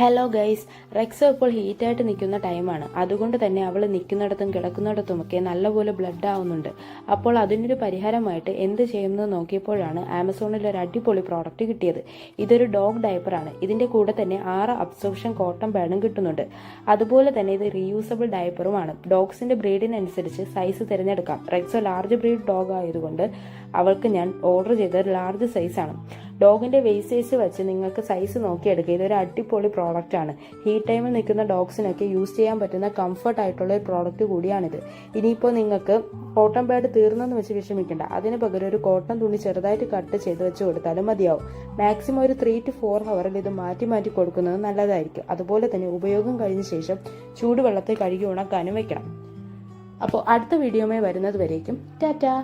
Hello guys റെക്സോ ഇപ്പോൾ ഹീറ്റായിട്ട് നിൽക്കുന്ന ടൈമാണ് അതുകൊണ്ട് തന്നെ അവൾ നിൽക്കുന്നിടത്തും കിടക്കുന്നിടത്തും ഒക്കെ നല്ലപോലെ ബ്ലഡ് ആവുന്നുണ്ട്. അപ്പോൾ അതിനൊരു പരിഹാരമായിട്ട് എന്ത് ചെയ്യുമെന്ന് നോക്കിയപ്പോഴാണ് ആമസോണിൽ ഒരു അടിപൊളി പ്രോഡക്റ്റ് കിട്ടിയത്. ഇതൊരു ഡോഗ് ഡയപ്പറാണ് ഇതിന്റെ കൂടെ തന്നെ ആറ് അബ്സോർപ്ഷൻ കോട്ടൺ പാഡും കിട്ടുന്നുണ്ട്. അതുപോലെ തന്നെ ഇത് റീയൂസബിൾ ഡയപ്പറുമാണ് ഡോഗ്സിന്റെ ബ്രീഡിനനുസരിച്ച് സൈസ് തിരഞ്ഞെടുക്കാം. റെക്സോ ലാർജ് ബ്രീഡ് ഡോഗ് ആയതുകൊണ്ട് അവൾക്ക് ഞാൻ ഓർഡർ ചെയ്ത ലാർജ് സൈസാണ് ഡോഗിന്റെ വേസ്റ്റേജ് വെച്ച് നിങ്ങൾക്ക് സൈസ് നോക്കിയെടുക്കുക ഇതൊരു അടിപൊളി പ്രോഡക്റ്റ് ആണ്. ഹീറ്റ് ടൈമിൽ നിൽക്കുന്ന ഡോഗ്സിനൊക്കെ യൂസ് ചെയ്യാൻ പറ്റുന്ന കംഫർട്ട് ആയിട്ടുള്ള ഒരു പ്രോഡക്റ്റ് കൂടിയാണിത്. ഇനിയിപ്പോൾ നിങ്ങൾക്ക് കോട്ടൺ പാഡ് തീർന്നെന്ന് വെച്ച് വിഷമിക്കേണ്ട. അതിന് പകരം ഒരു കോട്ടൺ തുണി ചെറുതായിട്ട് കട്ട് ചെയ്ത് വെച്ച് കൊടുത്താലും മതിയാവും. മാക്സിമം ഒരു ത്രീ ടു ഫോർ ഹവറിൽ ഇത് മാറ്റി മാറ്റി കൊടുക്കുന്നത് നല്ലതായിരിക്കും. അതുപോലെ തന്നെ ഉപയോഗം കഴിഞ്ഞ ശേഷം ചൂടുവെള്ളത്തിൽ കഴുകി ഉണക്കാനും വെക്കണം. അപ്പോൾ അടുത്ത വീഡിയോമായി വരുന്നത് വരേക്കും. ടാറ്റാ!